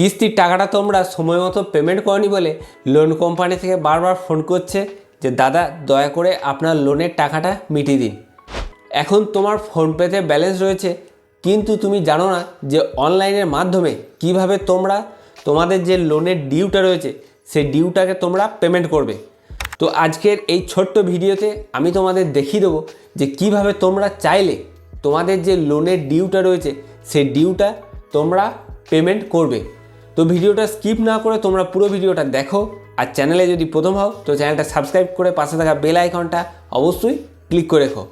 কিস্তির টাকাটা তোমরা সময় মতো পেমেন্ট করনি বলে লোন কোম্পানি থেকে বারবার ফোন করছে যে, দাদা, দয়া করে আপনার লোনের টাকাটা মিটিয়ে দিন। এখন তোমার ফোনপেতে ব্যালেন্স রয়েছে, কিন্তু তুমি জানো না যে অনলাইনের মাধ্যমে কীভাবে তোমরা তোমাদের যে লোনের ডিউটা রয়েছে, সেই ডিউটাকে তোমরা পেমেন্ট করবে। তো আজকের এই ছোট্ট ভিডিওতে আমি তোমাদের দেখিয়ে দেবো যে, কীভাবে তোমরা চাইলে তোমাদের যে লোনের ডিউটা রয়েছে, সেই ডিউটা তোমরা পেমেন্ট করবে। তো ভিডিওটা স্কিপ না করে তোমরা পুরো ভিডিওটা দেখো আর চ্যানেলে যদি প্রথম হও, তো চ্যানেলটা সাবস্ক্রাইব করে পাশে থাকা বেল আইকনটা অবশ্যই ক্লিক করে রেখো।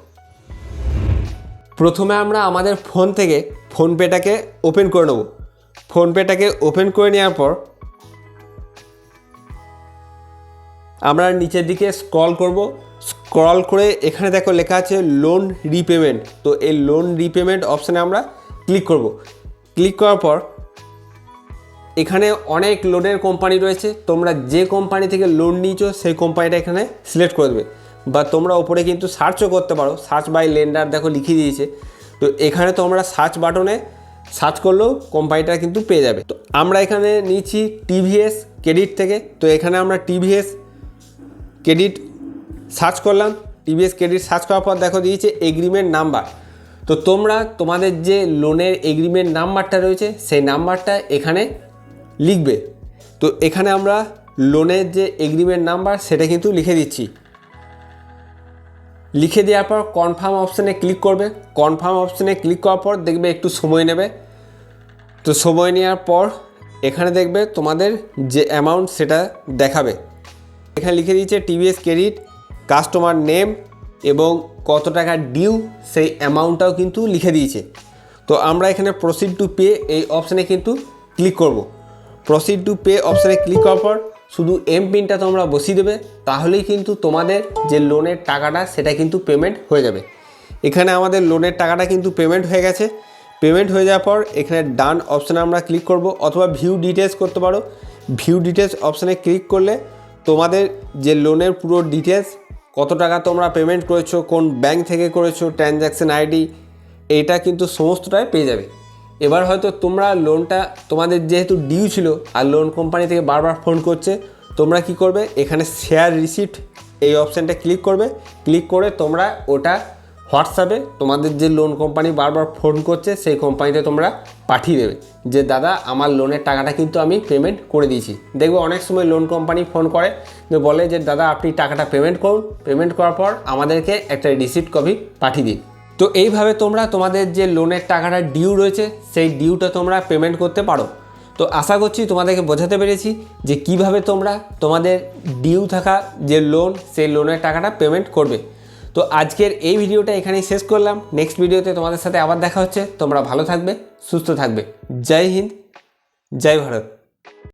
প্রথমে আমরা আমাদের ফোন থেকে ফোনপেটাকে ওপেন করে নেব। ফোনপেটাকে ওপেন করে নেওয়ার পর আমরা নিচের দিকে স্ক্রল করব। স্ক্রল করে এখানে দেখো লেখা আছে লোন রিপেমেন্ট তো এই লোন রিপেমেন্ট অপশানে আমরা ক্লিক করব। ক্লিক করার পর এখানে অনেক লোনের কোম্পানি রয়েছে। তোমরা যে কোম্পানি থেকে লোন নিয়েছো, সেই কোম্পানিটা এখানে সিলেক্ট করে দেবে। বা তোমরা ওপরে কিন্তু সার্চও করতে পারো। সার্চ বাই লেন্ডার দেখো লিখিয়ে দিয়েছে। তো এখানে তোমরা সার্চ বাটনে সার্চ করলেও কোম্পানিটা কিন্তু পেয়ে যাবে। তো আমরা এখানে নিচ্ছি টিভিএস ক্রেডিট থেকে। তো এখানে আমরা টিভিএস ক্রেডিট সার্চ করলাম। টিভিএস ক্রেডিট সার্চ করার পর দেখো দিয়েছে এগ্রিমেন্ট নাম্বার তো তোমরা তোমাদের যে লোনের এগ্রিমেন্ট নাম্বারটা রয়েছে, সেই নাম্বারটা এখানে লিখবে। তো এখানে আমরা লোনের যে এগ্রিমেন্ট নাম্বার সেটা কিন্তু লিখে দিচ্ছি। লিখে দেওয়ার পর কনফার্ম অপশানে ক্লিক করবে। কনফার্ম অপশানে ক্লিক করার পর দেখবে একটু সময় নেবে। তো সময় নেওয়ার পর এখানে দেখবে তোমাদের যে অ্যামাউন্ট সেটা দেখাবে। এখানে লিখে দিয়েছে টিভিএস ক্রেডিট কাস্টমার নেম এবং কত টাকা ডিউ সেই অ্যামাউন্টটাও কিন্তু লিখে দিয়েছে। তো আমরা এখানে প্রসিড টু পে এই অপশানে কিন্তু ক্লিক করব। প্রসিড টু পে অপশানে ক্লিক করার পর শুধু এম পিনটা তোমরা বসিয়ে দেবে, তাহলেই কিন্তু তোমাদের যে লোনের টাকাটা সেটা কিন্তু পেমেন্ট হয়ে যাবে। এখানে আমাদের লোনের টাকাটা কিন্তু পেমেন্ট হয়ে গেছে। পেমেন্ট হয়ে যাওয়ার পর এখানে ডান অপশানে আমরা ক্লিক করব, অথবা ভিউ ডিটেলস করতে পারো। ভিউ ডিটেলস অপশানে ক্লিক করলে তোমাদের যে লোনের পুরো ডিটেলস কত টাকা তোমরা পেমেন্ট করেছ, কোন ব্যাংক থেকে করেছ ট্রানজ্যাকশন আইডি এইটা কিন্তু সমস্তটাই পেয়ে যাবে। এবার হয়তো তোমরা লোনটা তোমাদের যেহেতু ডিউ ছিল, আর লোন কোম্পানি থেকে বারবার ফোন করছে, তোমরা কি করবে? এখানে শেয়ার রিসিপ্ট এই অপশানটা ক্লিক করবে। ক্লিক করে তোমরা ওটা হোয়াটসঅ্যাপে তোমাদের যে লোন কোম্পানি বারবার ফোন করছে, সেই কোম্পানিতে তোমরা পাঠিয়ে দেবে। যে, দাদা, আমার লোনের টাকাটা কিন্তু আমি পেমেন্ট করে দিয়েছি। দেখবে অনেক সময় লোন কোম্পানি ফোন করে, যে, বলে যে, দাদা, আপনি টাকাটা পেমেন্ট করুন। পেমেন্ট করার পর আমাদেরকে একটা রিসিপ্ট কপি পাঠিয়ে দিন। তো এইভাবে তোমরা তোমাদের যে লোনের টাকাটা ডিউ রয়েছে, সেই ডিউটা তোমরা পেমেন্ট করতে পারো। তো আশা করছি তোমাদেরকে বোঝাতে পেরেছি যে কীভাবে তোমরা তোমাদের ডিউ থাকা যে লোন সেই লোনের টাকাটা পেমেন্ট করবে। তো আজকের এই ভিডিওটা এখানেই শেষ করলাম। নেক্সট ভিডিওতে তোমাদের সাথে আবার দেখা হচ্ছে। তোমরা ভালো থাকবে, সুস্থ থাকবে। জয় হিন্দ, জয় ভারত।